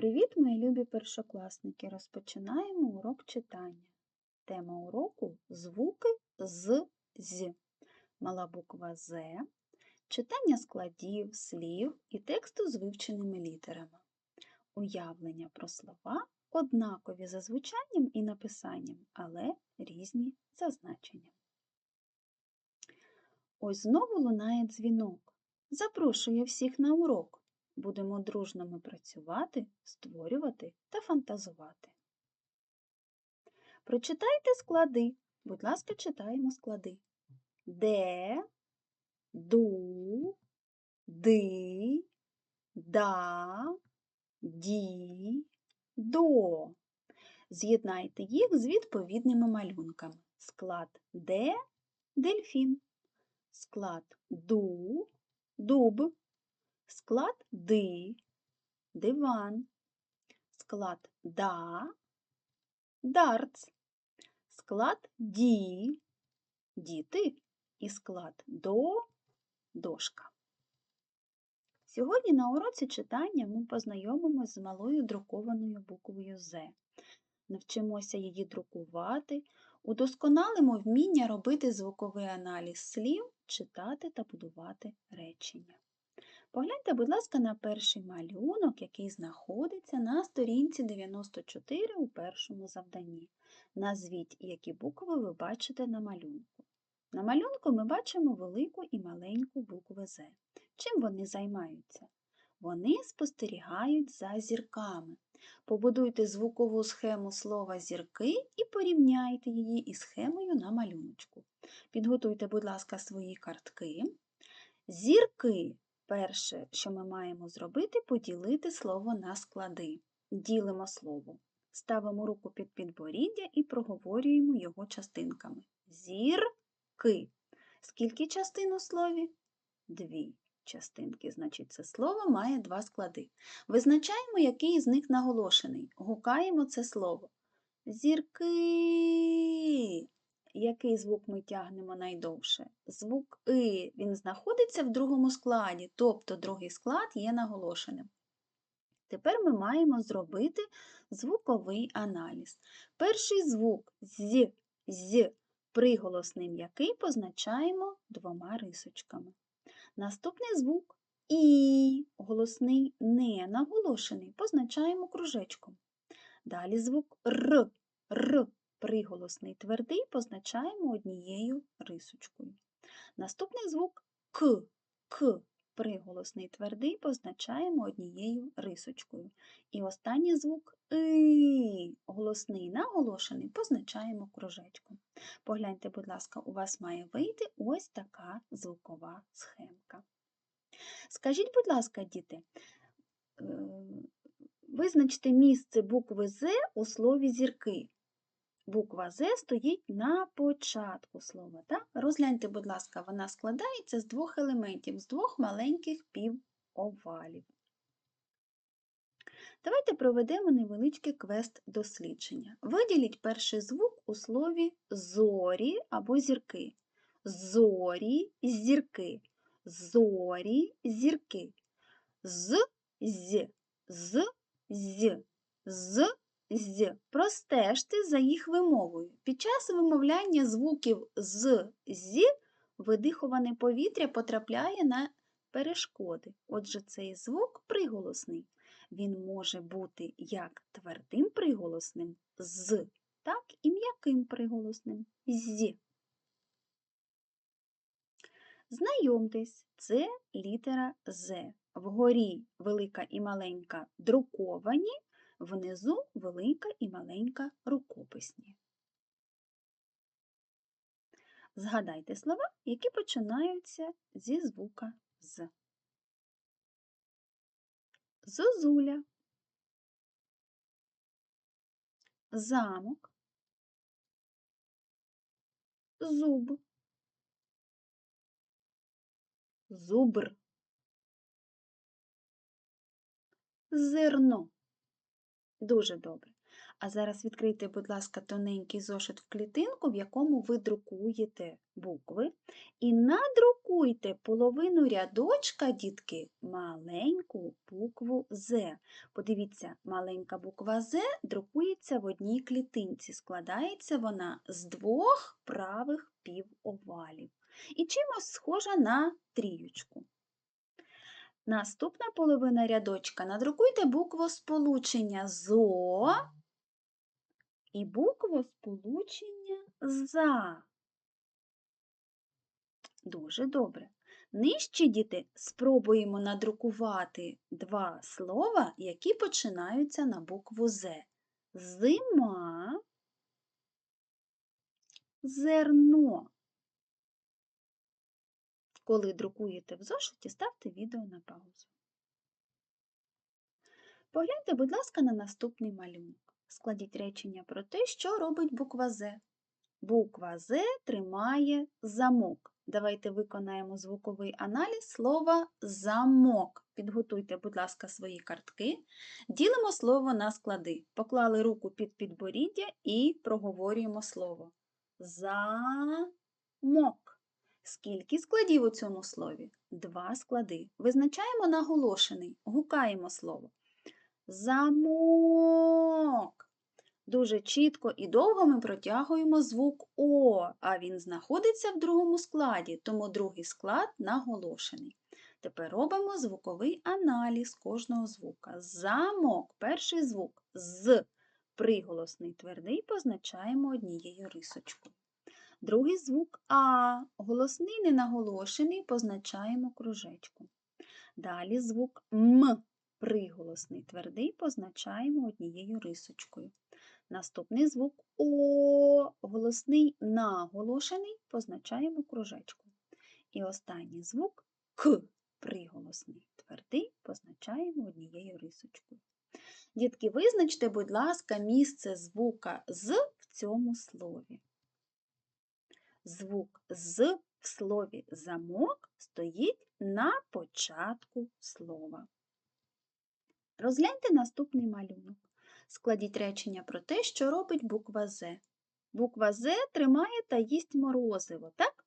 Привіт, мої любі першокласники! Розпочинаємо урок читання. Тема уроку звуки з з. Мала буква З, читання складів, слів і тексту з вивченими літерами. Уявлення про слова однакові за звучанням і написанням, але різні за значенням. Ось знову лунає дзвінок. Запрошує всіх на урок. Будемо дружно працювати, створювати та фантазувати. Прочитайте склади. Будь ласка, читаємо склади. Де, ду, ди, да, ді, до. З'єднайте їх з відповідними малюнками. Склад Д дельфін, склад ду, дуб, склад ди, диван, склад да, дартс, склад ді, діти і склад до дошка. Сьогодні на уроці читання ми познайомимося з малою друкованою буквою З. Навчимося її друкувати, удосконалимо вміння робити звуковий аналіз слів, читати та будувати речення. Погляньте, будь ласка, на перший малюнок, який знаходиться на сторінці 94 у першому завданні. Назвіть, які букви ви бачите на малюнку. На малюнку ми бачимо велику і маленьку букви З. Чим вони займаються? Вони спостерігають за зірками. Побудуйте звукову схему слова зірки і порівняйте її із схемою на малюночку. Підготуйте, будь ласка, свої картки. Зірки Перше, що ми маємо зробити, поділити слово на склади. Ділимо слово. Ставимо руку під підборіддя і проговорюємо його частинками. Зірки. Скільки частин у слові? Дві частинки. Значить, це слово має два склади. Визначаємо, який з них наголошений. Гукаємо це слово. Зірки який звук ми тягнемо найдовше? Звук И він знаходиться в другому складі, тобто другий склад є наголошеним. Тепер ми маємо зробити звуковий аналіз. Перший звук з, з приголосний м'який позначаємо двома рисочками. Наступний звук І, голосний не наголошений, позначаємо кружечком. Далі звук Р, Р приголосний твердий позначаємо однією рисочкою. Наступний звук К, К, приголосний твердий позначаємо однією рисочкою. І останній звук И, голосний наголошений, позначаємо кружечком. Погляньте, будь ласка, у вас має вийти ось така звукова схемка. Скажіть, будь ласка, діти, е, визначте місце букви З у слові зірки. Буква З стоїть на початку слова. Так? Розгляньте, будь ласка, вона складається з двох елементів, з двох маленьких півовалів. Давайте проведемо невеличкий квест дослідження. Виділіть перший звук у слові зорі або зірки. Зорі, зірки, зорі, зірки. З, з, з, з, з, з. Простежте за їх вимовою. Під час вимовляння звуків з зі видиховане повітря потрапляє на перешкоди. Отже, цей звук приголосний. Він може бути як твердим приголосним з, так і м'яким приголосним зі. Знайомтесь, це літера З. Вгорі велика і маленька друковані, Внизу велика і маленька рукописні. Згадайте слова, які починаються зі звука з. Зозуля, замок, зуб, зубр, зерно. Дуже добре. А зараз відкрийте, будь ласка, тоненький зошит в клітинку, в якому ви друкуєте букви. І надрукуйте половину рядочка, дітки, маленьку букву З. Подивіться, маленька буква З друкується в одній клітинці. Складається вона з двох правих півовалів. І чимось схожа на трієчку. Наступна половина рядочка надрукуйте букву сполучення ЗО і букву сполучення ЗА. Дуже добре. Нижче, діти, спробуємо надрукувати два слова, які починаються на букву З. Зима, зерно. Коли друкуєте в зошиті, ставте відео на паузу. Погляньте, будь ласка, на наступний малюнок. Складіть речення про те, що робить буква З. Буква З тримає замок. Давайте виконаємо звуковий аналіз слова замок. Підготуйте, будь ласка, свої картки. Ділимо слово на склади. Поклали руку під підборіддя і проговорюємо слово. Замок. Скільки складів у цьому слові? Два склади. Визначаємо наголошений, гукаємо слово. Замок. Дуже чітко і довго ми протягуємо звук О, а він знаходиться в другому складі, тому другий склад наголошений. Тепер робимо звуковий аналіз кожного звука. Замок, перший звук з приголосний твердий позначаємо однією рисочкою. Другий звук А, голосний ненаголошений позначаємо кружечком. Далі звук М, приголосний твердий позначаємо однією рисочкою. Наступний звук О, голосний наголошений позначаємо кружечком. І останній звук К, приголосний твердий позначаємо однією рисочкою. Дітки, визначте, будь ласка, місце звука з в цьому слові. Звук з в слові замок стоїть на початку слова. Розгляньте наступний малюнок. Складіть речення про те, що робить буква З. Буква З тримає та їсть морозиво, так?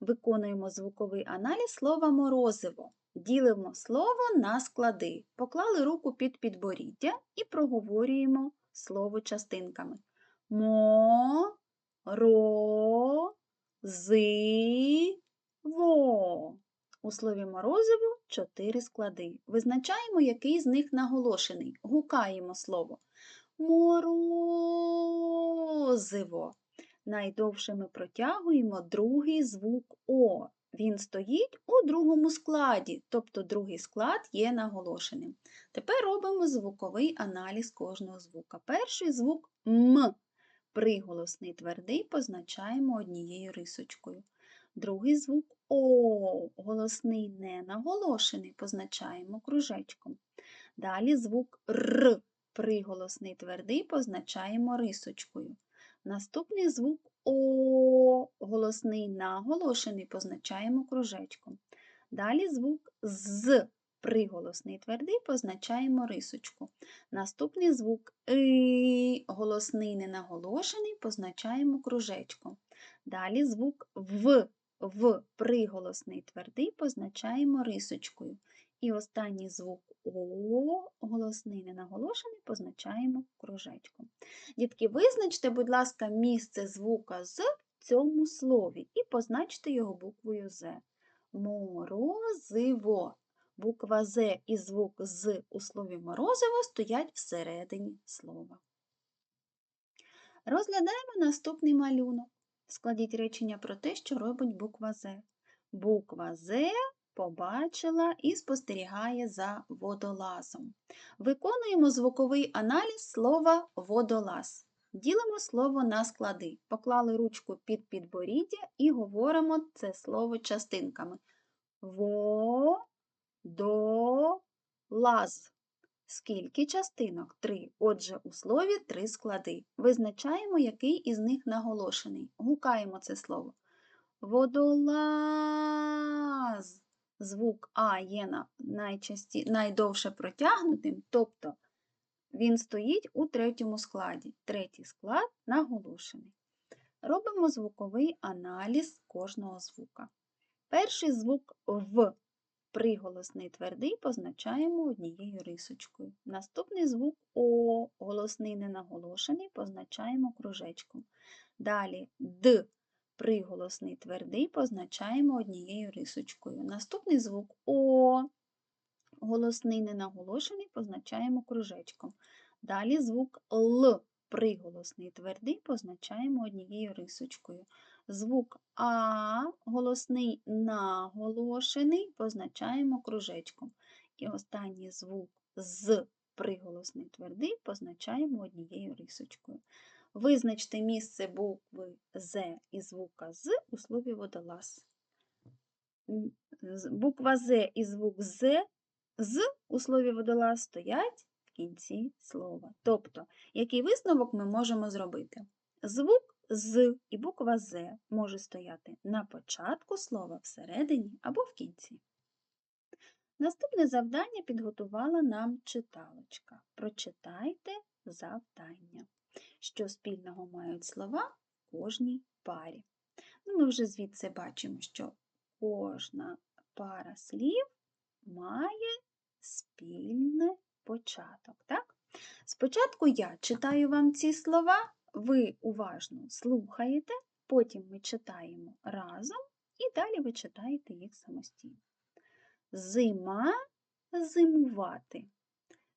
Виконуємо звуковий аналіз слова морозиво. Ділимо слово на склади. Поклали руку під підборіддя і проговорюємо слово частинками. Мо, ро, зи, во. У слові морозиво чотири склади. Визначаємо, який з них наголошений. Гукаємо слово. Морозиво. Найдовше ми протягуємо другий звук О. Він стоїть у другому складі, тобто другий склад є наголошеним. Тепер робимо звуковий аналіз кожного звука. Перший звук М. Приголосний твердий позначаємо однією рисочкою. Другий звук О, голосний не наголошений, позначаємо кружечком. Далі звук Р, приголосний твердий, позначаємо рисочкою. Наступний звук О, голосний наголошений, позначаємо кружечком. Далі звук З, приголосний твердий, позначаємо рисочку. Наступний звук И, голосний ненаголошений, позначаємо кружечком. Далі звук В, в приголосний твердий позначаємо рисочкою. І останній звук О, голосний ненаголошений, позначаємо кружечком. Дітки, визначте, будь ласка, місце звука з в цьому слові і позначте його буквою З. Морозиво. Буква З і звук з у слові морозиво стоять всередині слова. Розглядаємо наступний малюнок. Складіть речення про те, що робить буква З. Буква З побачила і спостерігає за водолазом. Виконуємо звуковий аналіз слова водолаз. Ділимо слово на склади. Поклали ручку під підборіддя і говоримо це слово частинками. Во, до, лаз. Скільки частинок? Три. Отже, у слові три склади. Визначаємо, який із них наголошений. Гукаємо це слово. Водолаз. Звук А є найчасті... найдовше протягнутим, тобто Він стоїть у третьому складі. Третій склад наголошений. Робимо звуковий аналіз кожного звука. Перший звук В. Приголосний твердий позначаємо однією рисочкою. Наступний звук О, голосний ненаголошений, позначаємо кружечком. Далі Д. Приголосний твердий позначаємо однією рисочкою. Наступний звук О, голосний ненаголошений, позначаємо кружечком. Далі звук Л. Приголосний твердий позначаємо однією рисочкою. Звук А, голосний наголошений, позначаємо кружечком. І останній звук з приголосний твердий позначаємо однією рисочкою. Визначте місце букви З і звука З у слові водолаз. Буква З і звук З, з у слові водолаз стоять в кінці слова. Тобто, який висновок ми можемо зробити? Звук з і буква З може стояти на початку слова, всередині або в кінці. Наступне завдання підготувала нам читалочка. Прочитайте завдання. Що спільного мають слова в кожній парі. Ну, ми вже звідси бачимо, що кожна пара слів має спільний початок. Так? Спочатку я читаю вам ці слова, ви уважно слухаєте, потім ми читаємо разом і далі ви читаєте їх самостійно. Зима зимувати,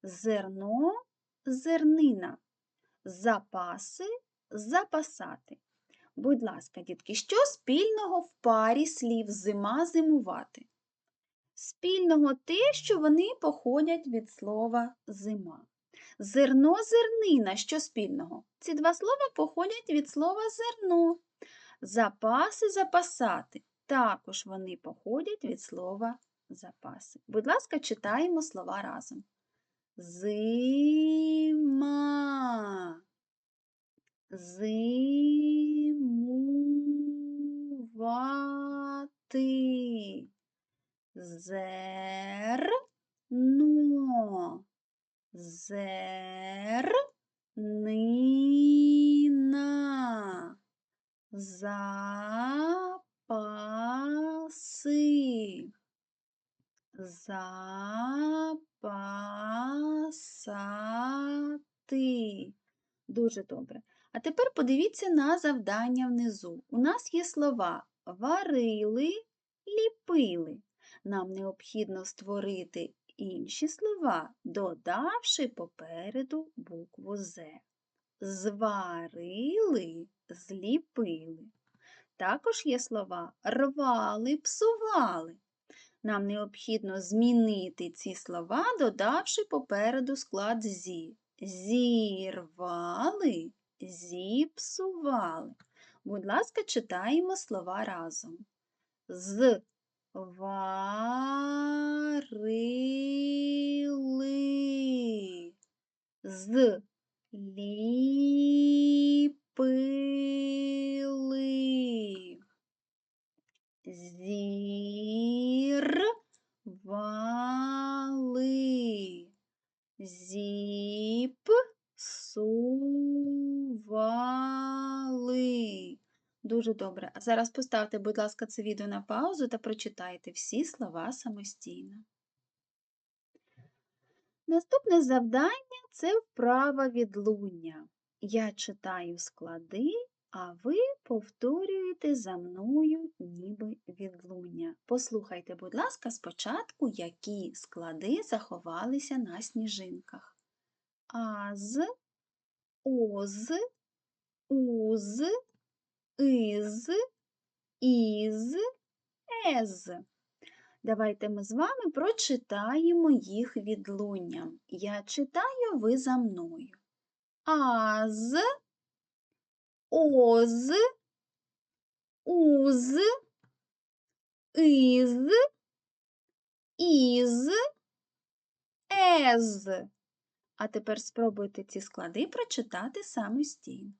зерно зернина, запаси запасати. Будь ласка, дітки, що спільного в парі слів зима зимувати? Спільного те, що вони походять від слова зима. Зерно зернина, що спільного? Ці два слова походять від слова зерно. Запаси запасати. Також вони походять від слова запаси. Будь ласка, читаємо слова разом. Зима. Зимувати. Зерно. Зернина. Запаси. Запасати. Дуже добре. А тепер подивіться на завдання внизу. У нас є слова варили, ліпили. Нам необхідно створити інші слова, додавши попереду букву З. Зварили, зліпили. Також є слова рвали, псували. Нам необхідно змінити ці слова, додавши попереду склад зі. Зірвали, зіпсували. Будь ласка, читаємо слова разом. З варили, з ліпили, зірвали, зіпсували. Дуже добре. А зараз поставте, будь ласка, це відео на паузу та прочитайте всі слова самостійно. Наступне завдання це вправа відлуння. Я читаю склади, а ви повторюєте за мною ніби відлуння. Послухайте, будь ласка, спочатку, які склади заховалися на сніжинках. Аз, оз, уз, из, із, ез. Давайте ми з вами прочитаємо їх відлунням. Я читаю, ви за мною. Аз, оз, уз, из, із, ез. А тепер спробуйте ці склади прочитати самостійно.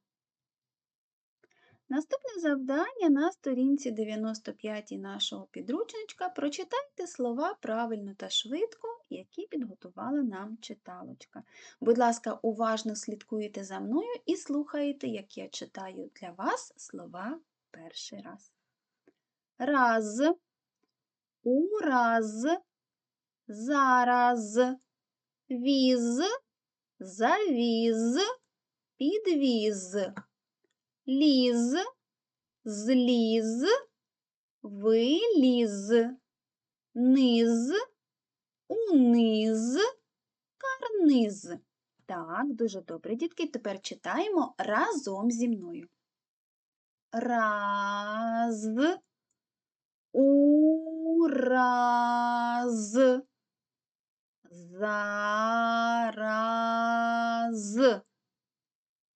Наступне завдання на сторінці 95 нашого підручничка. Прочитайте слова правильно та швидко, які підготувала нам читалочка. Будь ласка, уважно слідкуйте за мною і слухайте, як я читаю для вас слова перший раз. Раз, ураз, зараз, віз, завіз, підвіз ліз, зліз, виліз, низ, униз, карниз. Так, дуже добре, дітки. Тепер читаємо разом зі мною. Раз, ураз, зараз,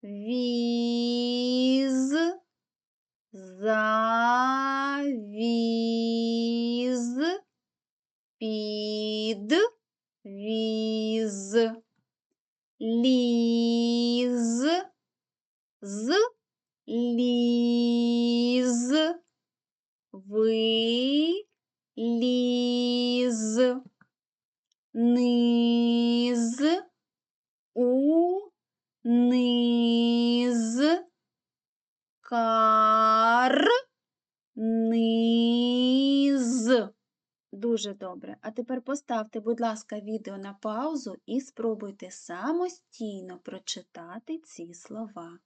віз, завіз, підвіз, ліз, з, ліз, виліз, низ, у, низ, кар, низ. Дуже добре. А тепер поставте, будь ласка, відео на паузу і спробуйте самостійно прочитати ці слова.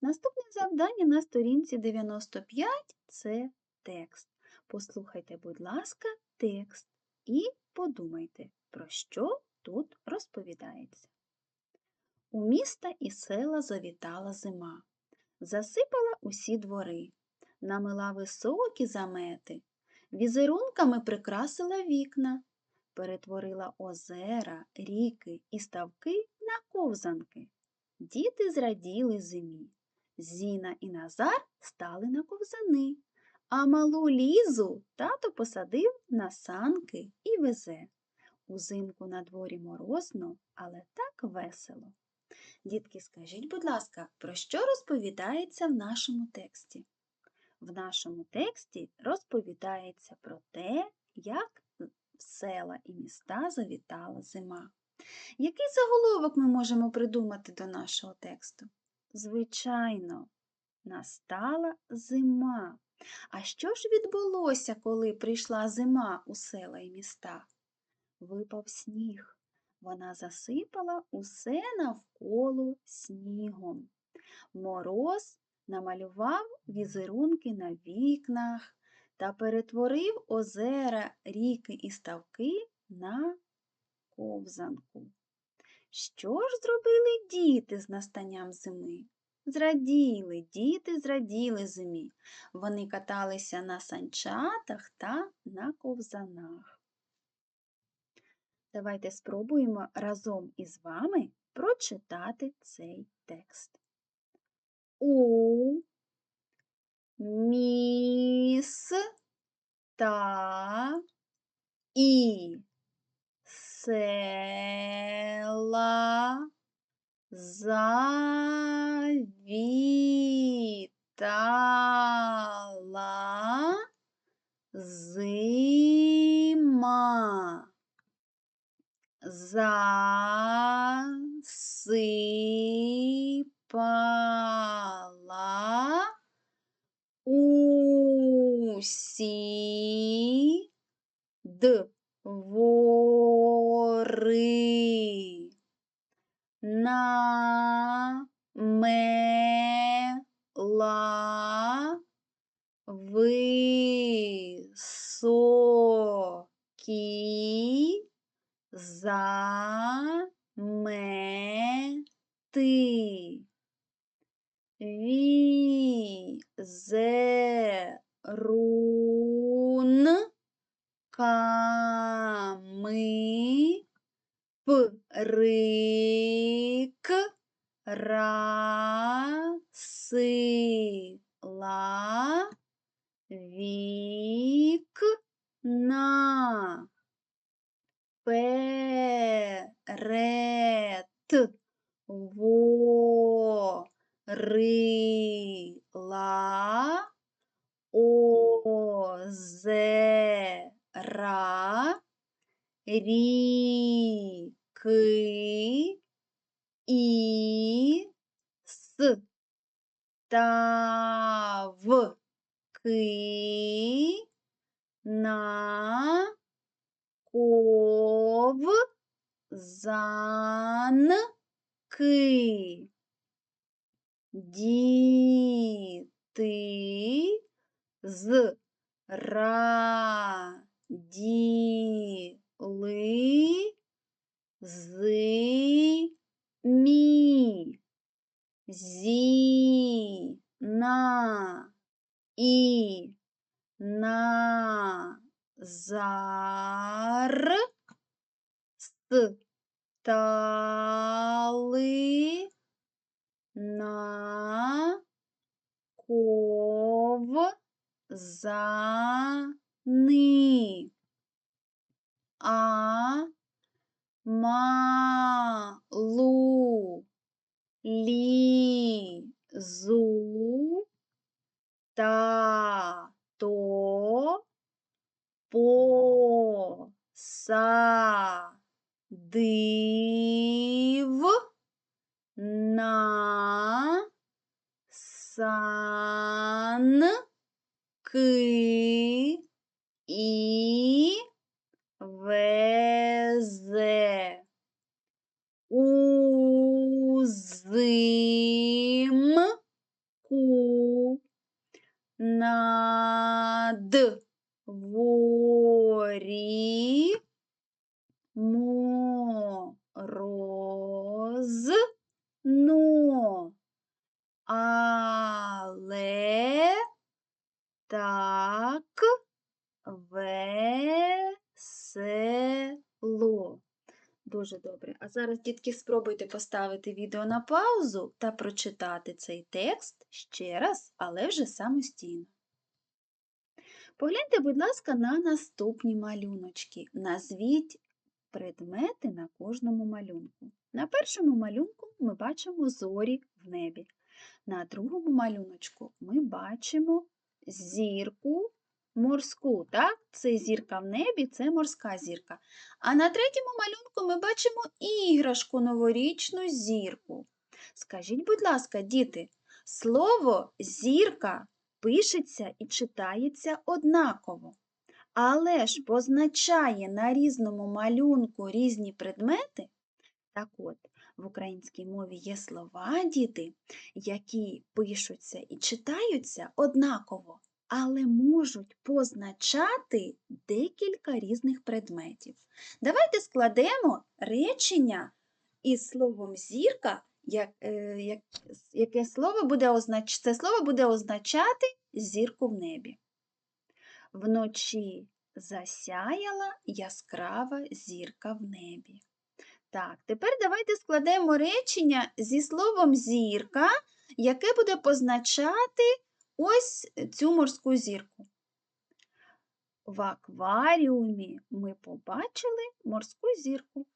Наступне завдання на сторінці 95 це текст. Послухайте, будь ласка, текст і подумайте, про що тут розповідається. У міста і села завітала зима, засипала усі двори, намила високі замети, візерунками прикрасила вікна, перетворила озера, ріки і ставки на ковзанки. Діти зраділи зимі. Зіна і Назар стали на ковзани, а малу лізу тато посадив на санки і везе. Узимку на дворі морозно, але так весело. Дітки, скажіть, будь ласка, про що розповідається в нашому тексті? В нашому тексті розповідається про те, як в села і міста завітала зима. Який заголовок ми можемо придумати до нашого тексту? Звичайно, настала зима. А що ж відбулося, коли прийшла зима у села і міста? Випав сніг. Вона засипала усе навколо снігом. Мороз намалював візерунки на вікнах та перетворив озера, ріки і ставки на ковзанку. Що ж зробили діти з настанням зими? Зраділи, діти зраділи зимі. Вони каталися на санчатах та на ковзанах. Давайте спробуємо разом із вами прочитати цей текст. У міста і села завітала Засипала Візерунками прикрасила вікна перед рила, озера, ріки, і ставки на ковзанки. Діти з раділи зимі. Зіна і Назар стали на ковзани. А малу лізу тато посадив на санки і везе узимку на дворі морозно, але так весело. Дуже добре. А зараз, дітки, спробуйте поставити відео на паузу та прочитати цей текст ще раз, але вже самостійно. Погляньте, будь ласка, на наступні малюночки. Назвіть предмети на кожному малюнку. На першому малюнку ми бачимо зорі в небі. На другому малюночку ми бачимо зірку морську. Так? Це зірка в небі, це морська зірка. А на третьому малюнку ми бачимо іграшку новорічну зірку. Скажіть, будь ласка, діти, слово зірка пишеться і читається однаково, але ж позначає на різному малюнку різні предмети. Так от, в українській мові є слова, діти, які пишуться і читаються однаково, але можуть позначати декілька різних предметів. Давайте складемо речення із словом зірка, як, е, як, яке слово буде означ... це слово буде означати зірку в небі. Вночі засяяла яскрава зірка в небі. Так, тепер давайте складемо речення зі словом зірка, яке буде позначати ось цю морську зірку. В акваріумі ми побачили морську зірку.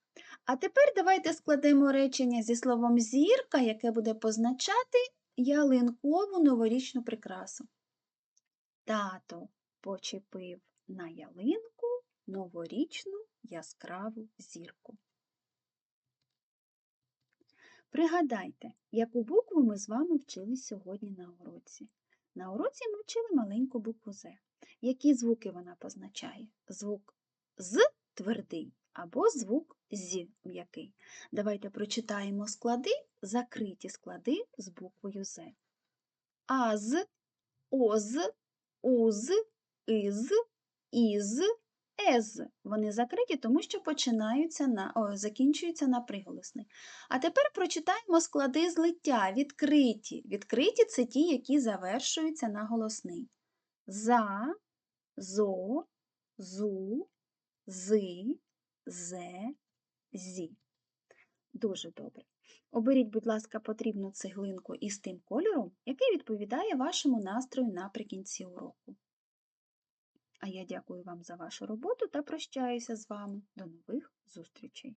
А тепер давайте складемо речення зі словом зірка, яке буде позначати ялинкову новорічну прикрасу. Тато почепив на ялинку новорічну яскраву зірку. Пригадайте, яку букву ми з вами вчили сьогодні на уроці. На уроці ми вчили маленьку букву З. Які звуки вона позначає? Звук з твердий або звук з м'який. Давайте прочитаємо склади, закриті склади з буквою З. Аз, оз, уз, із, із, ез. Вони закриті, тому що починаються на, о, закінчуються на приголосний. А тепер прочитаємо склади злиття, відкриті. Відкриті це ті, які завершуються на голосний. За, зо, зу, зи, зе, зі. Дуже добре. Оберіть, будь ласка, потрібну цеглинку із тим кольором, який відповідає вашому настрою наприкінці уроку. А я дякую вам за вашу роботу та прощаюся з вами. До нових зустрічей!